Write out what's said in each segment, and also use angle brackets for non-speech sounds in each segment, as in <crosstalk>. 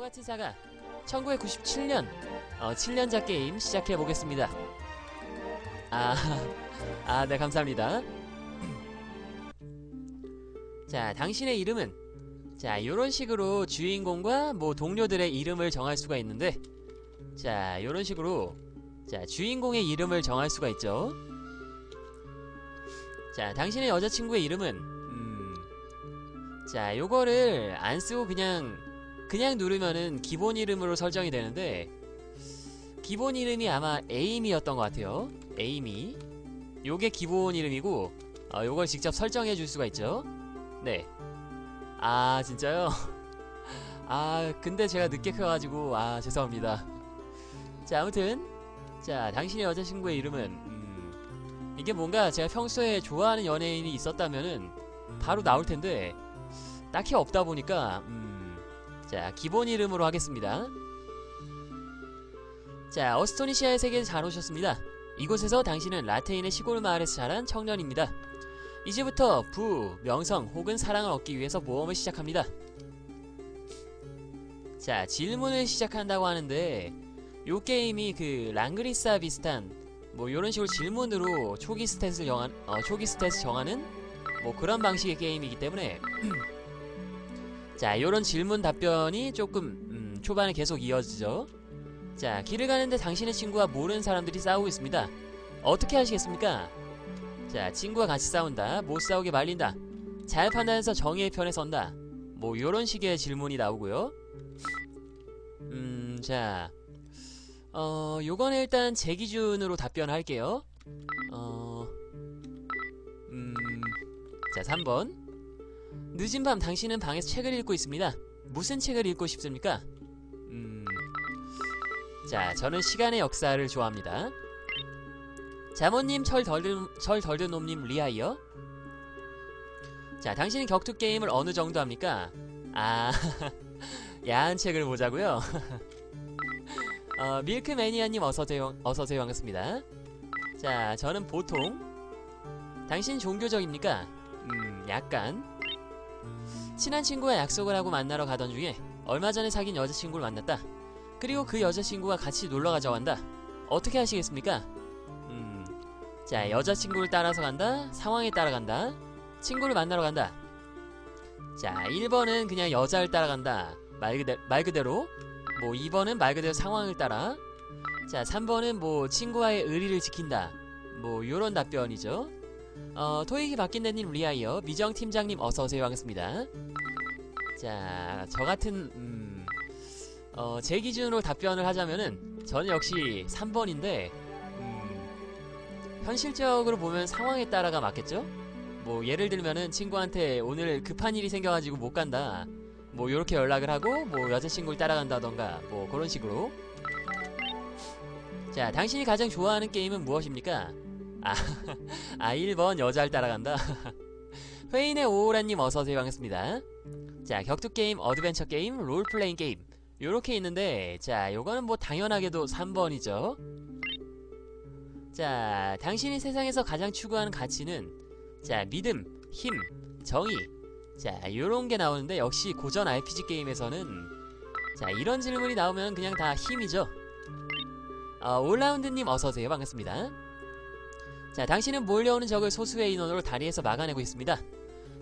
포가트 사가 1997년 어, 7년작 게임 시작해 보겠습니다. 아, <laughs> 아, 네 감사합니다. 자, 당신의 이름은 자, 이런 식으로 주인공과 뭐 동료들의 이름을 정할 수가 있는데 자, 이런 식으로 자, 주인공의 이름을 정할 수가 있죠. 자, 당신의 여자친구의 이름은 음, 자, 요거를 안 쓰고 그냥 그냥 누르면은 기본 이름으로 설정이 되는데 기본 이름이 아마 에이미였던 것 같아요. 에이미. 요게 기본 이름이고 어, 요걸 직접 설정해 줄 수가 있죠. 네. 아 진짜요? <laughs> 아 근데 제가 늦게 켜가지고 아 죄송합니다. 자 아무튼 자 당신의 여자친구의 이름은 음, 이게 뭔가 제가 평소에 좋아하는 연예인이 있었다면은 바로 나올 텐데 딱히 없다 보니까 음, 자 기본 이름으로 하겠습니다. 자 어스토니시아의 세계에 잘 오셨습니다. 이곳에서 당신은 라테인의 시골 마을에서 자란 청년입니다. 이제부터 부, 명성 혹은 사랑을 얻기 위해서 모험을 시작합니다. 자 질문을 시작한다고 하는데 요 게임이 그 랑그리사 비슷한 뭐 요런 식으로 질문으로 초기 스탯을 정한 어, 초기 스탯을 정하는 뭐 그런 방식의 게임이기 때문에 자 요런 질문 답변이 조금 음, 초반에 계속 이어지죠. 자 길을 가는데 당신의 친구와 모르는 사람들이 싸우고 있습니다. 어떻게 하시겠습니까? 자 친구와 같이 싸운다. 못 싸우게 말린다. 잘 판단해서 정의의 편에 선다. 뭐 요런 식의 질문이 나오고요. 음, 자, 어, 요거는 일단 제 기준으로 답변을 할게요. 어, 음, 자, 3번. 늦은 밤 당신은 방에서 책을 읽고 있습니다. 무슨 책을 읽고 싶습니까? 음, 자, 저는 시간의 역사를 좋아합니다. 자모님 철 덜든 철 덜든 놈님 리하이어. 자, 당신은 격투 게임을 어느 정도 합니까? 아, <laughs> 야한 책을 보자고요. <laughs> 어, 밀크 매니아님 어서오세요, 어서오세요 반갑습니다. 자, 저는 보통 당신 종교적입니까? 음, 약간 친한 친구와 약속을 하고 만나러 가던 중에 얼마 전에 사귄 여자친구를 만났다. 그리고 그 여자친구가 같이 놀러 가자고 한다. 어떻게 하시겠습니까? 음, 자, 여자친구를 따라서 간다. 상황에 따라 간다. 친구를 만나러 간다. 자, 1번은 그냥 여자를 따라간다. 말, 그대, 말 그대로. 뭐 2번은 말 그대로 상황을 따라. 자, 3번은 뭐 친구와의 의리를 지킨다. 뭐 요런 답변이죠. 어, 토익이 바뀐 데님 리아이어 미정 팀장님 어서 오세요 반갑습니다. 자, 저 같은 음, 어, 제 기준으로 답변을 하자면은 저는 역시 3번인데 음, 현실적으로 보면 상황에 따라가 맞겠죠? 뭐 예를 들면은 친구한테 오늘 급한 일이 생겨가지고 못 간다. 뭐 요렇게 연락을 하고 뭐 여자친구를 따라간다던가 뭐 그런 식으로. 자, 당신이 가장 좋아하는 게임은 무엇입니까? 아, <laughs> 아 1번 여자를 따라간다. <laughs> 회인의 오오라님 어서오세요 반갑습니다. 자, 격투 게임, 어드벤처 게임, 롤플레잉 게임 요렇게 있는데 자, 요거는 뭐 당연하게도 3번이죠. 자, 당신이 세상에서 가장 추구하는 가치는 자, 믿음, 힘, 정의. 자, 요런 게 나오는데 역시 고전 RPG 게임에서는 자, 이런 질문이 나오면 그냥 다 힘이죠. 어, 올라운드님 어서오세요. 반갑습니다. 자, 당신은 몰려오는 적을 소수의 인원으로 다리에서 막아내고 있습니다.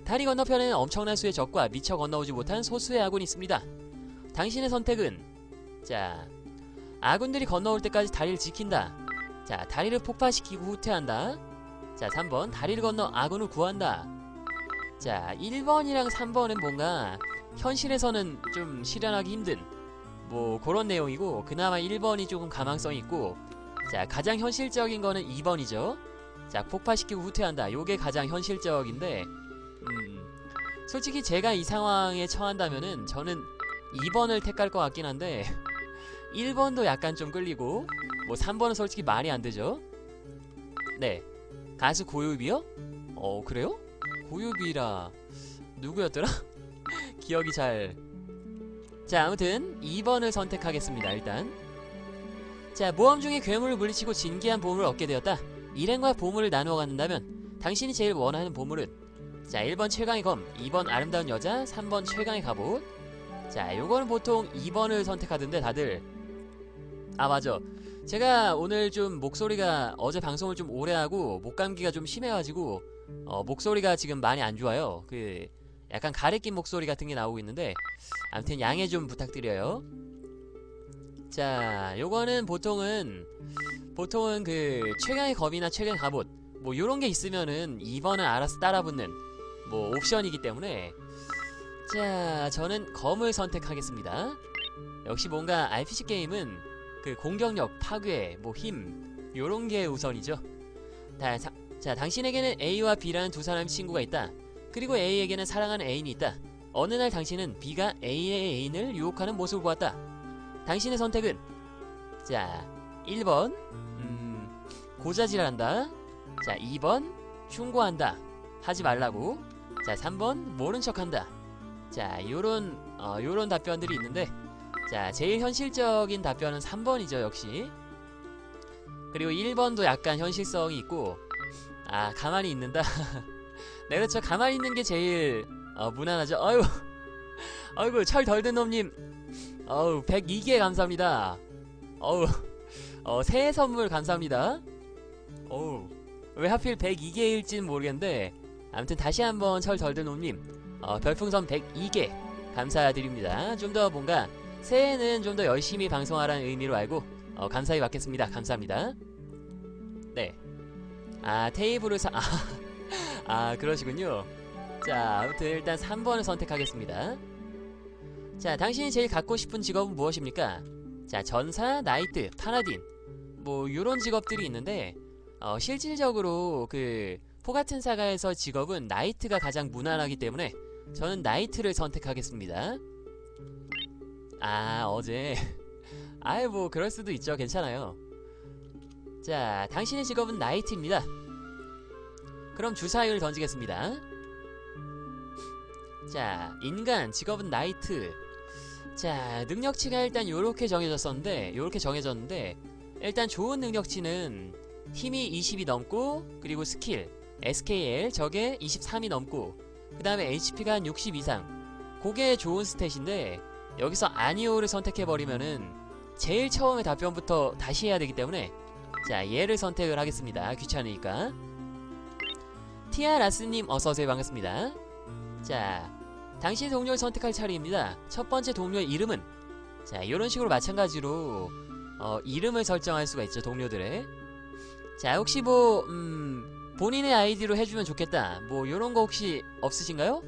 다리 건너편에는 엄청난 수의 적과 미처 건너오지 못한 소수의 아군이 있습니다. 당신의 선택은 자, 아군들이 건너올 때까지 다리를 지킨다. 자, 다리를 폭파시키고 후퇴한다. 자, 3번 다리를 건너 아군을 구한다. 자, 1번이랑 3번은 뭔가 현실에서는 좀 실현하기 힘든 뭐 그런 내용이고 그나마 1번이 조금 가망성이 있고 자, 가장 현실적인 거는 2번이죠. 자, 폭파시키고 후퇴한다. 요게 가장 현실적인데 음, 솔직히 제가 이 상황에 처한다면은 저는 2번을 택할 것 같긴 한데 <laughs> 1번도 약간 좀 끌리고 뭐 3번은 솔직히 말이 안 되죠. 네. 가수 고유비요? 어 그래요? 고유비라 누구였더라? <laughs> 기억이 잘. 자 아무튼 2번을 선택하겠습니다 일단. 자 모험 중에 괴물을 물리치고 진기한 보물을 얻게 되었다. 일행과 보물을 나누어 갖는다면 당신이 제일 원하는 보물은 자 1번 최강의 검, 2번 아름다운 여자, 3번 최강의 갑옷. 자 요거는 보통 2번을 선택하던데 다들. 아 맞아. 제가 오늘 좀 목소리가 어제 방송을 좀 오래 하고 목감기가 좀 심해가지고 어, 목소리가 지금 많이 안 좋아요. 그 약간 가래낀 목소리 같은 게 나오고 있는데 아무튼 양해 좀 부탁드려요 자 요거는 보통은 보통은 그 최강의 검이나 최강의 갑옷 뭐 요런 게 있으면은 2번은 알아서 따라붙는 뭐 옵션이기 때문에. 자 저는 검을 선택하겠습니다. 역시 뭔가 RPG 게임은 그 공격력, 파괴, 뭐힘 요런 게 우선이죠. 자, 자, 자 당신에게는 A와 B라는 두 사람의 친구가 있다. 그리고 A에게는 사랑하는 애인이 있다. 어느 날 당신은 B가 A의 애인을 유혹하는 모습을 보았다 당신의 선택은? 자 1번 음, 고자질한다. 자 2번 충고한다. 하지 말라고. 자 3번 모른 척한다. 자 요런 어, 요런 답변들이 있는데 자 제일 현실적인 답변은 3번이죠 역시. 그리고 1번도 약간 현실성이 있고 아 가만히 있는다. <laughs> 네 그렇죠. 가만히 있는 게 제일 어, 무난하죠. 어휴 어이구 <laughs> 철덜 든 놈님 어우 102개 감사합니다. 어우 어 새해 선물 감사합니다. 어우 왜 하필 102개일진 모르겠는데 아무튼 다시 한번 철덜든 놈님 어, 별풍선 102개 감사드립니다. 좀 더 뭔가 새해는 좀 더 열심히 방송하라는 의미로 알고 어, 감사히 받겠습니다. 감사합니다. 네아 테이블을 사... 아, <laughs> 아 그러시군요. 자 아무튼 일단 3번을 선택하겠습니다 자 당신이 제일 갖고 싶은 직업은 무엇입니까? 자 전사, 나이트, 파라딘. 뭐 요런 직업들이 있는데 어, 실질적으로 그 포같은 사가에서 직업은 나이트가 가장 무난하기 때문에 저는 나이트를 선택하겠습니다. 아 어제. <laughs> 아이 뭐 그럴 수도 있죠. 괜찮아요. 자 당신의 직업은 나이트입니다. 그럼 주사위를 던지겠습니다. 자 인간 직업은 나이트 자 능력치가 일단 요렇게 정해졌었는데 요렇게 정해졌는데 일단 좋은 능력치는 힘이 20이 넘고 그리고 스킬 SKL 저게 23이 넘고 그 다음에 HP가 한 60 이상. 그게 좋은 스탯인데 여기서 아니오를 선택해버리면은 제일 처음에 답변부터 다시 해야 되기 때문에 자 얘를 선택을 하겠습니다. 귀찮으니까. 티아라스님 어서오세요. 반갑습니다. 자 당신 동료를 선택할 차례입니다. 첫 번째 동료의 이름은? 자 이런 식으로 마찬가지로 어, 이름을 설정할 수가 있죠 동료들의. 자 혹시 뭐 음, 본인의 아이디로 해주면 좋겠다. 뭐 요런 거 혹시 없으신가요?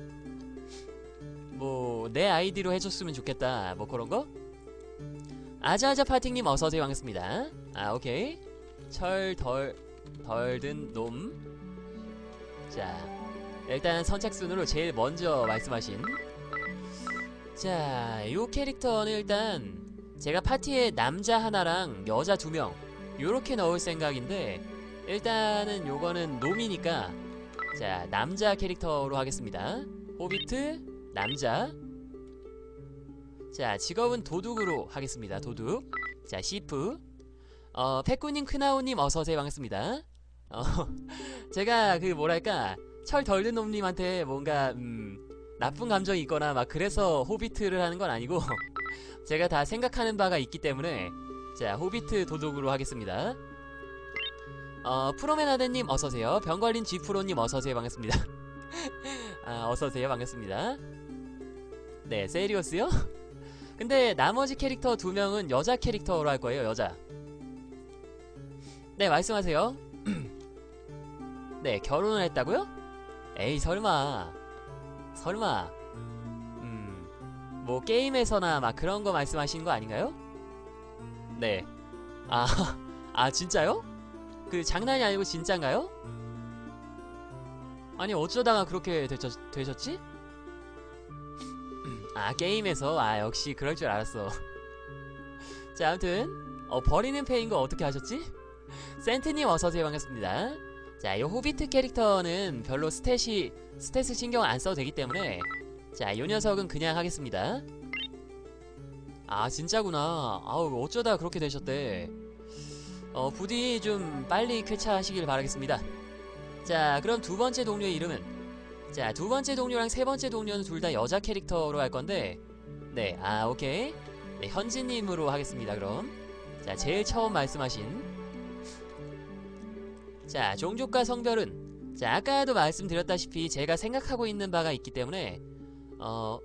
뭐 내 아이디로 해줬으면 좋겠다. 뭐 그런거? 아자아자 파팅님 어서오세요. 반갑습니다. 아 오케이. 철 덜 덜 든 놈. 자 일단 선착순으로 제일 먼저 말씀하신. 자 요 캐릭터는 일단 제가 파티에 남자 하나랑 여자 두 명 요렇게 넣을 생각인데 일단은 요거는 놈이니까 자 남자 캐릭터로 하겠습니다. 호비트 남자. 자 직업은 도둑으로 하겠습니다 도둑. 자 시프. 어 페꾸님 크나우님 어서오세요. 반갑습니다. 어 <laughs> 제가 그 뭐랄까 철 덜든 놈님한테 뭔가 음 나쁜 감정이 있거나 막 그래서 호비트를 하는 건 아니고 <laughs> 제가 다 생각하는 바가 있기 때문에 자 호비트 도둑으로 하겠습니다. 어 프로메나데님 어서오세요. 병걸린 쥐프로님 어서오세요. 반갑습니다. <laughs> 아 어서오세요. 반갑습니다. 네 세리오스요? <laughs> 근데 나머지 캐릭터 두 명은 여자 캐릭터로 할 거예요 여자. 네 말씀하세요. <clears throat> 네 결혼을 했다고요? 에이 설마 설마 음 뭐 게임에서나 막 그런 거 말씀하시는 거 아닌가요? 네 아, <laughs> 아 진짜요? 그 장난이 아니고 진짠가요? 아니 어쩌다가 그렇게 되셨, 되셨지? <clears throat> 아 게임에서 아 역시 그럴 줄 알았어 <laughs> 자 아무튼 어 버리는 패인 거 어떻게 하셨지? 센트님 어서오세요 반갑습니다 자 이 호비트 캐릭터는 별로 스탯이 스탯을 신경 안 써도 되기 때문에 자 이 녀석은 그냥 하겠습니다 아 진짜구나 아우 어쩌다 그렇게 되셨대 어 부디 좀 빨리 쾌차하시길 바라겠습니다 자 그럼 두 번째 동료의 이름은 자 두 번째 동료랑 세 번째 동료는 둘 다 여자 캐릭터로 할 건데 네, 아, 오케이. 네, 현진님으로 하겠습니다, 그럼. 자, 제일 처음 말씀하신. 자, 종족과 성별은. 자, 아까도 말씀드렸다시피 제가 생각하고 있는 바가 있기 때문에, 어,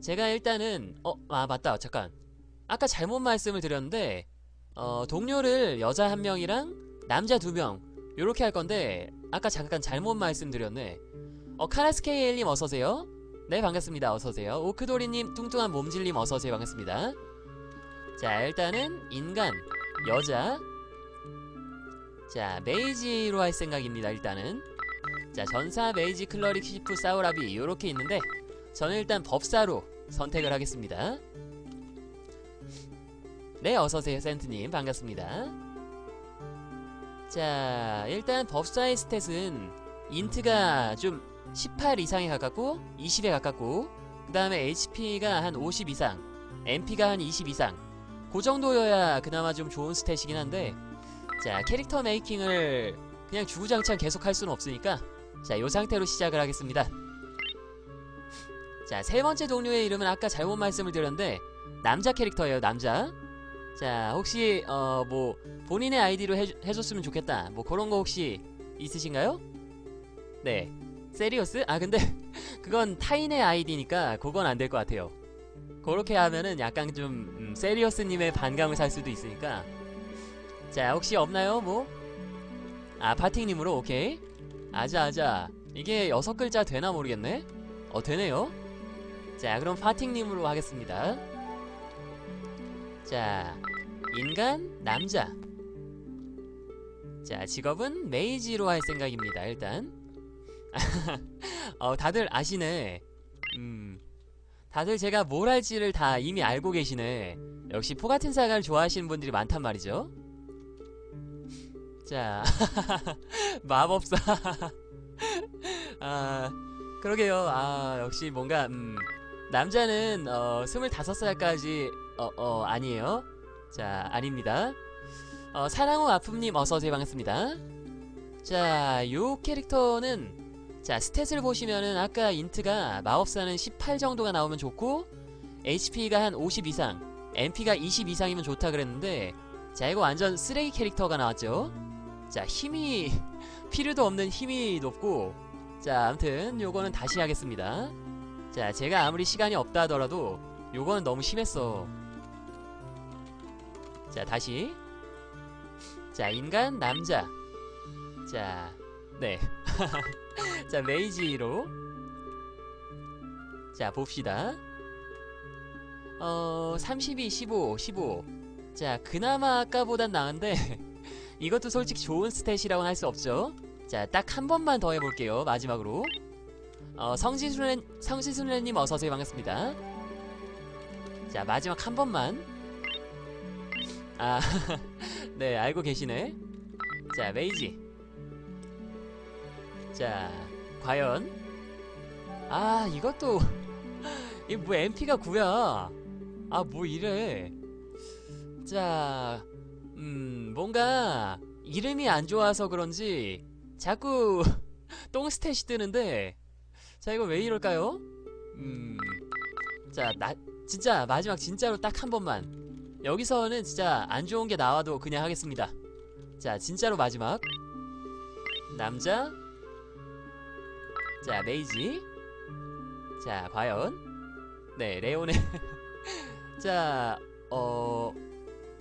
제가 일단은, 어, 아, 맞다. 잠깐. 아까 잘못 말씀을 드렸는데, 어, 동료를 여자 한 명이랑 남자 두 명, 요렇게 할 건데, 아까 잠깐 잘못 말씀드렸네. 어, 카라스케이엘님 어서오세요. 네, 반갑습니다. 어서오세요. 오크도리님, 뚱뚱한 몸질님 어서오세요. 반갑습니다. 자, 일단은, 인간, 여자. 자, 메이지로 할 생각입니다. 일단은. 자, 전사, 메이지, 클러릭, 시프, 사우라비, 요렇게 있는데, 저는 일단 법사로 선택을 하겠습니다. 네, 어서오세요. 센트님. 반갑습니다. 자, 일단 법사의 스탯은, 인트가 좀 18 이상에 가깝고 20에 가깝고 그 다음에 HP가 한 50 이상 MP가 한 20 이상 그 정도여야 그나마 좀 좋은 스탯이긴 한데 자 캐릭터 메이킹을 그냥 주구장창 계속 할 수는 없으니까 자 요 상태로 시작을 하겠습니다. 자 세 번째 동료의 이름은 아까 잘못 말씀을 드렸는데 남자 캐릭터예요 남자. 자 혹시 어 뭐 본인의 아이디로 해, 해줬으면 좋겠다. 뭐 그런 거 혹시 있으신가요? 네. 세리어스? 아 근데 <laughs> 그건 타인의 아이디니까 그건 안 될 것 같아요. 그렇게 하면은 약간 좀 음, 세리어스님의 반감을 살 수도 있으니까 자 혹시 없나요 뭐? 아 파팅님으로 오케이 아자아자 이게 여섯 글자 되나 모르겠네 어 되네요 자 그럼 파팅님으로 하겠습니다 자 인간 남자 자 직업은 메이지로 할 생각입니다 일단 <laughs> 어, 다들 아시네. 음, 다들 제가 뭘 할지를 다 이미 알고 계시네. 역시 포 같은 사과를 좋아하시는 분들이 많단 말이죠. 자, <laughs> 마법사. <laughs> 아, 그러게요. 아, 역시 뭔가, 음, 남자는, 어, 25살까지, 어, 어, 아니에요. 자, 아닙니다. 어, 사랑후 아픔님 어서오세요. 반갑습니다. 자, 요 캐릭터는 자 스탯을 보시면은 아까 인트가 마법사는 18 정도가 나오면 좋고 HP가 한 50 이상 MP가 20 이상이면 좋다 그랬는데 자 이거 완전 쓰레기 캐릭터가 나왔죠 자 힘이 <laughs> 필요도 없는 힘이 높고 자 아무튼 요거는 다시 하겠습니다. 자 제가 아무리 시간이 없다 하더라도 요거는 너무 심했어. 자 다시. 자 인간 남자. 자 네. <laughs> 자 메이지로. 자 봅시다. 어 32, 15, 15 자 그나마 아까보단 나은데 <laughs> 이것도 솔직히 좋은 스탯이라고는 할 수 없죠. 자 딱 한 번만 더 해볼게요 마지막으로. 어 성지순례 성지순례님 어서오세요. 반갑습니다. 자 마지막 한 번만. 아 <laughs> 네 알고 계시네. 자 메이지. 자, 과연? 아, 이것도 <laughs> 이거 뭐 MP가 9야. 아, 뭐 이래. 자, 음, 뭔가 이름이 안 좋아서 그런지 자꾸 <laughs> 똥 스탯이 뜨는데 자, 이거 왜 이럴까요? 음. 자, 나 진짜 마지막 진짜로 딱 한 번만. 여기서는 진짜 안 좋은 게 나와도 그냥 하겠습니다. 자, 진짜로 마지막. 남자 자 메이지 자 과연 네 레오네 <laughs> 자 어...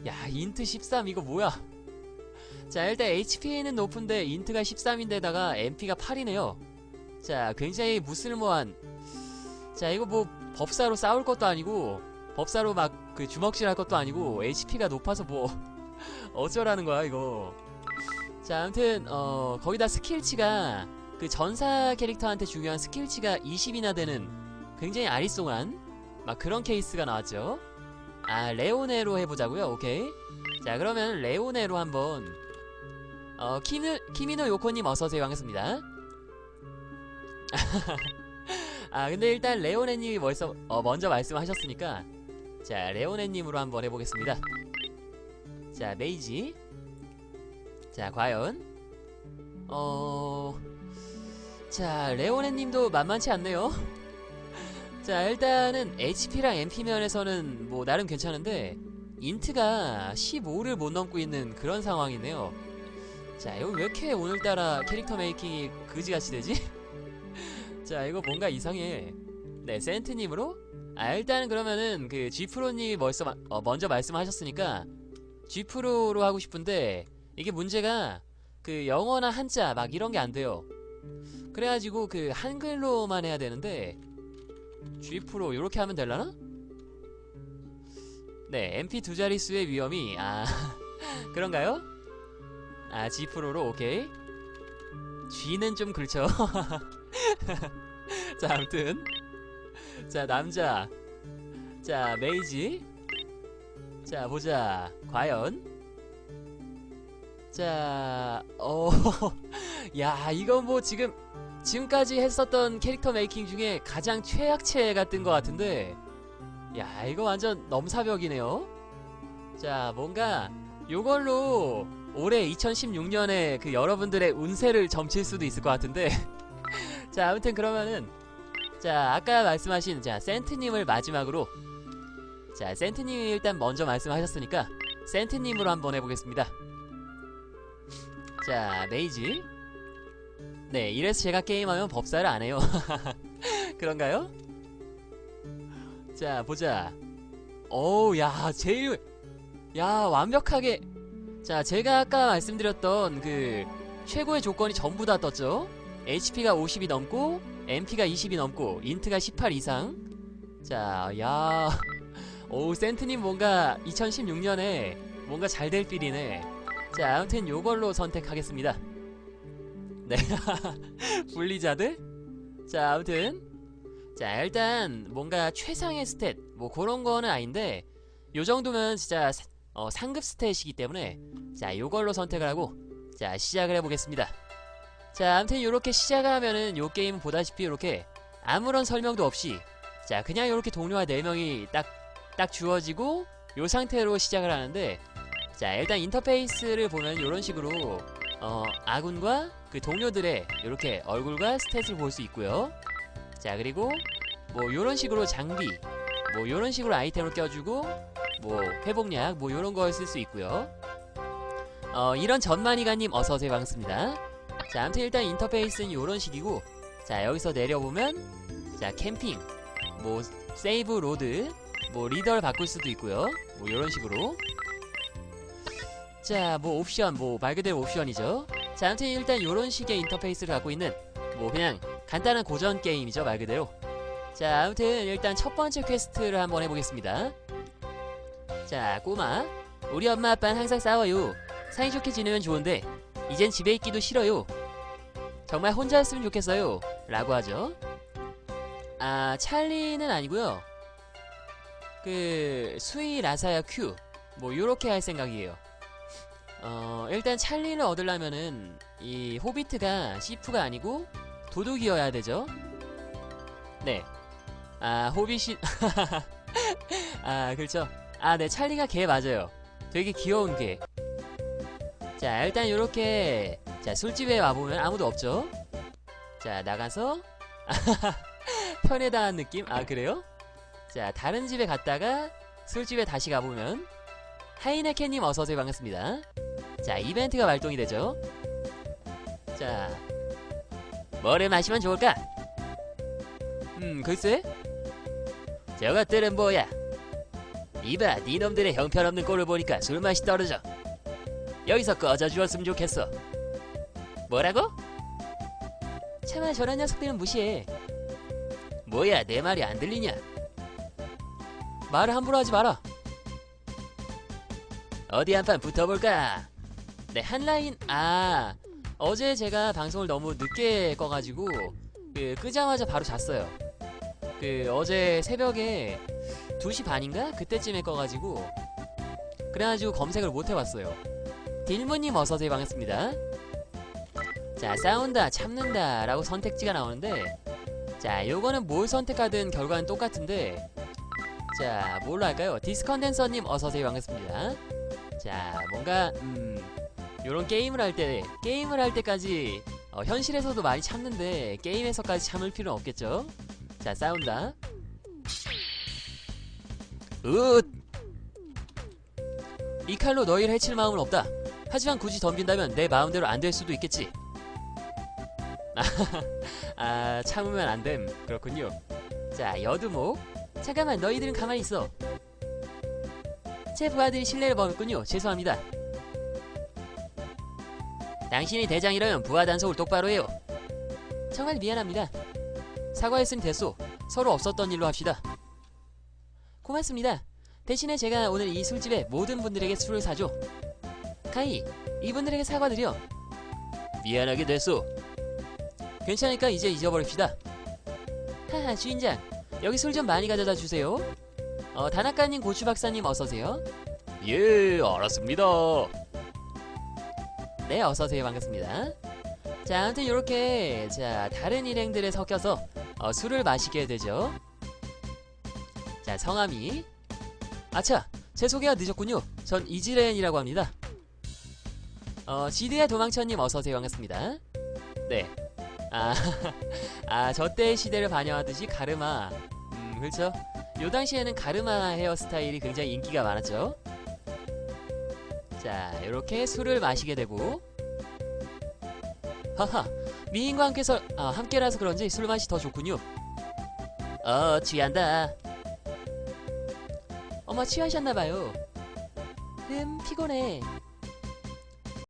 야 인트 13 이거 뭐야? 자 일단 HP는 높은데 인트가 13인데다가 MP가 8이네요. 자 굉장히 무쓸모한. 자 이거 뭐 법사로 싸울 것도 아니고 법사로 막 그 주먹질 할 것도 아니고 HP가 높아서 뭐 <laughs> 어쩌라는 거야 이거. 자 아무튼 어 거기다 스킬치가 그 전사 캐릭터한테 중요한 스킬치가 20이나 되는 굉장히 아리송한 막 그런 케이스가 나왔죠 아 레오네로 해보자고요. 오케이. 자 그러면 레오네로 한번 어 키미, 키미노 요코님 어서오세요. 반갑습니다. <laughs> 아 근데 일단 레오네님이 벌써 어, 먼저 말씀하셨으니까 자 레오네님으로 한번 해보겠습니다. 자 메이지. 자 과연 어... 자 레오네님도 만만치 않네요 자 일단은 HP랑 MP 면에서는 뭐 나름 괜찮은데 인트가 15를 못 넘고 있는 그런 상황이네요. 자 이거 왜 이렇게 오늘따라 캐릭터 메이킹이 그지같이 되지? <laughs> 자 이거 뭔가 이상해. 네 센트님으로 아 일단은 그러면은 그 G프로님이 벌써 마- 어, 먼저 말씀하셨으니까 G프로로 하고 싶은데 이게 문제가 그 영어나 한자 막 이런 게 안 돼요. 그래가지고 그 한글로만 해야 되는데 G프로 이렇게 하면 될라나? 네 MP 두 자릿수의 위험이 아 <laughs> 그런가요? 아 G프로로 오케이. G는 좀 그렇죠. <laughs> 자 아무튼. 자 남자. 자 메이지. 자 보자. 과연. 자 어, <laughs> 야 이건 뭐 지금 지금까지 했었던 캐릭터 메이킹 중에 가장 최악체 같은 것 같은데 야 이거 완전 넘사벽이네요. 자 뭔가 요걸로 올해 2016년에 그 여러분들의 운세를 점칠 수도 있을 것 같은데. <laughs> 자 아무튼 그러면은 자 아까 말씀하신 자 센트님을 마지막으로 자 센트님이 일단 먼저 말씀하셨으니까 센트님으로 한번 해보겠습니다. 자 메이지 네 이래서 제가 게임하면 법사를 안해요. <laughs> 그런가요? 자 보자. 어우 야 제일 야 완벽하게. 자 제가 아까 말씀드렸던 그 최고의 조건이 전부 다 떴죠? HP가 50이 넘고 MP가 20이 넘고 인트가 18 이상. 자야. 오우 센트님 뭔가 2016년에 뭔가 잘 될 필이네. 자 아무튼 요걸로 선택하겠습니다 네. <laughs> 블리자드 자 아무튼. 자 일단 뭔가 최상의 스탯 뭐 그런 거는 아닌데 요 정도면 진짜 사- 어, 상급 스탯이기 때문에 자 요걸로 선택을 하고 자 시작을 해보겠습니다. 자 아무튼 요렇게 시작을 하면은 요 게임은 보다시피 요렇게 아무런 설명도 없이 자 그냥 요렇게 동료와 4명이 딱 딱 주어지고 요 상태로 시작을 하는데 자 일단 인터페이스를 보면 요런 식으로 어 아군과 그 동료들의 요렇게 얼굴과 스탯을 볼 수 있고요. 자 그리고 뭐 요런 식으로 장비 뭐 요런 식으로 아이템을 껴주고 뭐 회복약 뭐 요런 걸 쓸 수 있고요. 어 이런 전만이가님 어서오세요. 반갑습니다. 자 아무튼 일단 인터페이스는 요런 식이고 자 여기서 내려보면 자 캠핑 뭐 세이브 로드 뭐 리더를 바꿀 수도 있고요. 뭐 요런 식으로 자 뭐 옵션 뭐 말 그대로 옵션이죠. 자 아무튼 일단 요런 식의 인터페이스를 갖고 있는 뭐 그냥 간단한 고전 게임이죠 말 그대로. 자 아무튼 일단 첫 번째 퀘스트를 한번 해보겠습니다. 자 꼬마. 우리 엄마 아빠는 항상 싸워요. 사이좋게 지내면 좋은데 이젠 집에 있기도 싫어요. 정말 혼자였으면 좋겠어요. 라고 하죠. 아 찰리는 아니고요. 그 수이 라사야 큐. 뭐 요렇게 할 생각이에요 어 일단 찰리를 얻으려면은 이 호비트가 시프가 아니고 도둑이어야 되죠? 네. 아 호빗이 <laughs> 아 그렇죠. 아 네 찰리가 개 맞아요. 되게 귀여운 개 자 일단 요렇게 자 술집에 와 보면 아무도 없죠? 자 나가서 <laughs> 편에다한 느낌? 아 그래요? 자 다른 집에 갔다가 술집에 다시 가보면 하이네켄님 어서오세요. 반갑습니다 자 이벤트가 발동이 되죠. 자 뭐를 마시면 좋을까? 음 글쎄? 저것들은 뭐야? 이봐 니놈들의 형편없는 꼴을 보니까 술맛이 떨어져. 여기서 꺼져 주었으면 좋겠어. 뭐라고? 차마 저런 녀석들은 무시해. 뭐야 내 말이 안 들리냐? 말을 함부로 하지 마라. 어디 한 판 붙어볼까 네 한라인 아 어제 제가 방송을 너무 늦게 꺼가지고 그 끄자마자 바로 잤어요. 그 어제 새벽에 2시 반인가? 그때쯤에 꺼가지고 그래가지고 검색을 못 해봤어요. 딜무님 어서오세요. 반갑습니다. 자 싸운다 참는다 라고 선택지가 나오는데 자 요거는 뭘 선택하든 결과는 똑같은데 자 뭘로 할까요? 디스컨덴서님 어서오세요. 반갑습니다. 자 뭔가 음 요런 게임을 할 때 게임을 할 때까지 어, 현실에서도 많이 참는데 게임에서까지 참을 필요는 없겠죠 자 싸운다 으! 이 칼로 너희를 해칠 마음은 없다. 하지만 굳이 덤빈다면 내 마음대로 안 될 수도 있겠지. <laughs> 아, 참으면 안 됨. 그렇군요. 자, 여두목. 잠깐만, 너희들은 가만히 있어. 제 부하들이 신뢰를 범했군요. 죄송합니다. 당신이 대장이라면 부하 단속을 똑바로 해요. 정말 미안합니다. 사과했으니 됐소. 서로 없었던 일로 합시다. 고맙습니다. 대신에 제가 오늘 이 술집에 모든 분들에게 술을 사줘. 카이, 이분들에게 사과드려. 미안하게 됐소. 괜찮으니까 이제 잊어버립시다. 하하, 주인장. 여기 술 좀 많이 가져다 주세요. 어, 다나카님, 고추 박사님 어서오세요. 예, 알았습니다. 네, 어서오세요. 반갑습니다. 자, 아무튼 이렇게 자 다른 일행들에 섞여서 어, 술을 마시게 되죠. 자, 성함이 아차, 제 소개가 늦었군요. 전 이지렌이라고 합니다. 어, 지드의 도망쳐님 어서오세요. 반갑습니다. 네. 아, <laughs> 아, 저 때의 시대를 반영하듯이 가르마. 음, 그렇죠. 요 당시에는 가르마 헤어스타일이 굉장히 인기가 많았죠. 자, 이렇게 술을 마시게 되고 하하, 미인과 함께서 아, 함께라서 그런지 술 맛이 더 좋군요. 어, 취한다. 어머 취하셨나봐요. 음, 피곤해.